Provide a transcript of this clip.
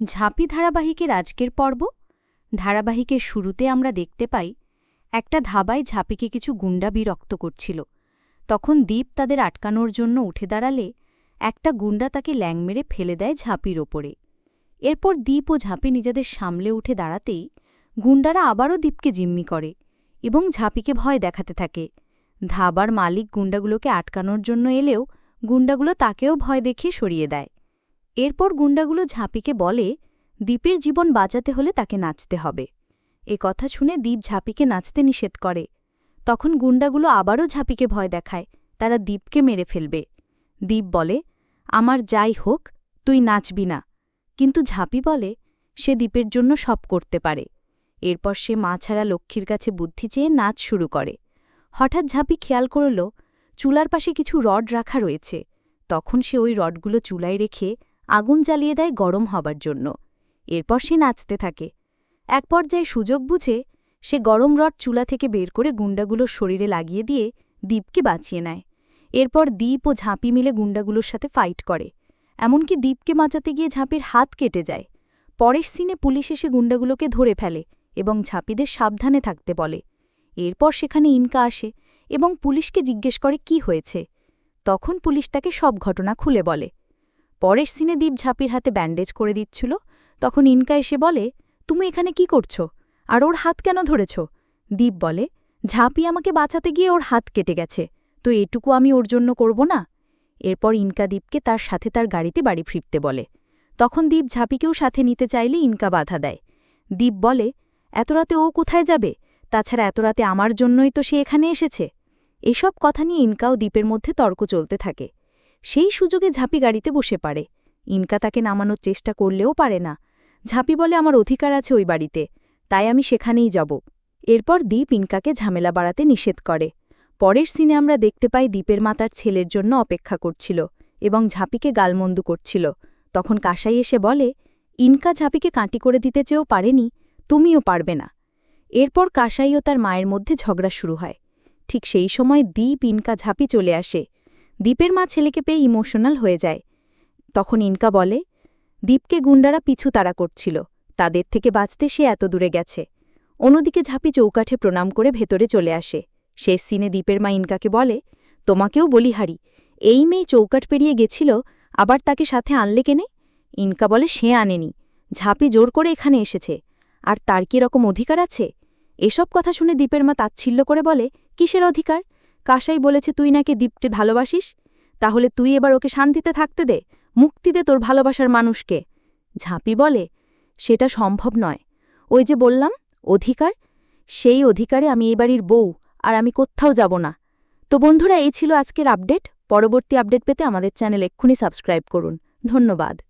ঝাঁপি ধারাবাহিকের আজকের পর্ব। ধারাবাহিকের শুরুতে আমরা দেখতে পাই, একটা ধাবায় ঝাঁপিকে কিছু গুন্ডা বিরক্ত করছিল। তখন দ্বীপ তাদের আটকানোর জন্য উঠে দাঁড়ালে একটা গুন্ডা তাকে ল্যাং মেরে ফেলে দেয় ঝাঁপির ওপরে। এরপর দ্বীপ ও ঝাঁপি নিজেদের সামলে উঠে দাঁড়াতেই গুন্ডারা আবারও দ্বীপকে জিম্মি করে এবং ঝাঁপিকে ভয় দেখাতে থাকে। ধাবার মালিক গুন্ডাগুলোকে আটকানোর জন্য এলেও গুন্ডাগুলো তাকেও ভয় দেখিয়ে সরিয়ে দেয়। এরপর গুন্ডাগুলো ঝাঁপিকে বলে, দ্বীপের জীবন বাঁচাতে হলে তাকে নাচতে হবে। এ কথা শুনে দ্বীপ ঝাঁপিকে নাচতে নিষেধ করে। তখন গুন্ডাগুলো আবারও ঝাঁপিকে ভয় দেখায়, তারা দ্বীপকে মেরে ফেলবে। দ্বীপ বলে, আমার যাই হোক, তুই নাচবি না। কিন্তু ঝাঁপি বলে, সে দ্বীপের জন্য সব করতে পারে। এরপর সে মা ছাড়া লক্ষ্মীর কাছে বুদ্ধি চেয়ে নাচ শুরু করে। হঠাৎ ঝাঁপি খেয়াল করল, চুলার পাশে কিছু রড রাখা রয়েছে। তখন সে ওই রডগুলো চুলায় রেখে আগুন জ্বালিয়ে দেয় গরম হবার জন্য। এরপর সে নাচতে থাকে। এক পর্যায়ে সুযোগ বুঝে সে গরম রড চুলা থেকে বের করে গুন্ডাগুলোর শরীরে লাগিয়ে দিয়ে দ্বীপকে বাঁচিয়ে নেয়। এরপর দ্বীপ ও ঝাঁপি মিলে গুন্ডাগুলোর সাথে ফাইট করে। এমনকি দ্বীপকে বাঁচাতে গিয়ে ঝাঁপির হাত কেটে যায়। পরের সিনে পুলিশ এসে গুন্ডাগুলোকে ধরে ফেলে এবং ঝাঁপিদের সাবধানে থাকতে বলে। এরপর সেখানে ইনকা আসে এবং পুলিশকে জিজ্ঞেস করে কি হয়েছে। তখন পুলিশ তাকে সব ঘটনা খুলে বলে। পরের সিনে দ্বীপ ঝাঁপির হাতে ব্যান্ডেজ করে দিচ্ছিল, তখন ইনকা এসে বলে, তুমি এখানে কি করছ? আর ওর হাত কেন ধরেছ? দ্বীপ বলে, ঝাঁপি আমাকে বাঁচাতে গিয়ে ওর হাত কেটে গেছে, তো এটুকু আমি ওর জন্য করব না? এরপর ইনকা দ্বীপকে তার সাথে তার গাড়িতে বাড়ি ফিরতে বলে। তখন দ্বীপ ঝাঁপিকেও সাথে নিতে চাইলে ইনকা বাধা দেয়। দ্বীপ বলে, এত রাতে ও কোথায় যাবে? তাছাড়া এত রাতে আমার জন্যই তো সে এখানে এসেছে। এসব কথা নিয়ে ইনকাও দ্বীপের মধ্যে তর্ক চলতে থাকে। সেই সুযোগে ঝাঁপি গাড়িতে বসে পারে ইনকা তাকে নামানোর চেষ্টা করলেও পারে না। ঝাঁপি বলে, আমার অধিকার আছে ওই বাড়িতে। তাই আমি সেখানেই যাব। এরপর দ্বীপ ইনকাকে ঝামেলা বাড়াতে নিষেধ করে। পরের সিনে আমরা দেখতে পাই দ্বীপের মাতার ছেলের জন্য অপেক্ষা করছিল এবং ঝাঁপিকে গালমন্দু করছিল। তখন কাসাই এসে বলে, ইনকা ঝাঁপিকে কাঁটি করে দিতে চেয়েও পারেনি, তুমিও পারবে না। এরপর কাসাই ও তার মায়ের মধ্যে ঝগড়া শুরু হয়। ঠিক সেই সময় দ্বীপ ইনকা ঝাঁপি চলে আসে। দ্বীপের মা ছেলেকে পেয়ে ইমোশনাল হয়ে যায়। তখন ইনকা বলে দ্বীপকে গুন্ডারা পিছু তাড়া করছিল। তাদের থেকে বাঁচতে সে এত দূরে গেছে। অন্যদিকে ঝাঁপি চৌকাঠে প্রণাম করে ভেতরে চলে আসে। শেষ সিনে দ্বীপের মা ইনকাকে বলে, তোমাকেও বলি হারি এই মেয়ে চৌকাঠ পেরিয়ে গেছিল, আবার তাকে সাথে আনলে কেনে? ইনকা বলে, সে আনেনি। ঝাঁপি জোর করে এখানে এসেছে। আর তার কি রকম অধিকার আছে? এসব কথা শুনে দ্বীপের মা তাচ্ছিল্য করে বলে, কিসের অধিকার? কাসাই বলেছে তুই নাকি দ্বীপটে ভালোবাসিস? তাহলে তুই এবার ওকে শান্তিতে থাকতে দে, মুক্তি দে তোর ভালোবাসার মানুষকে। ঝাঁপি বলে, সেটা সম্ভব নয়। ওই যে বললাম, অধিকার? সেই অধিকারে আমি এই বাড়ির বউ, আর আমি কোথাও যাব না। তো বন্ধুরা, এই ছিল আজকের আপডেট। পরবর্তী আপডেট পেতে আমাদের চ্যানেল এক্ষুনি সাবস্ক্রাইব করুন। ধন্যবাদ।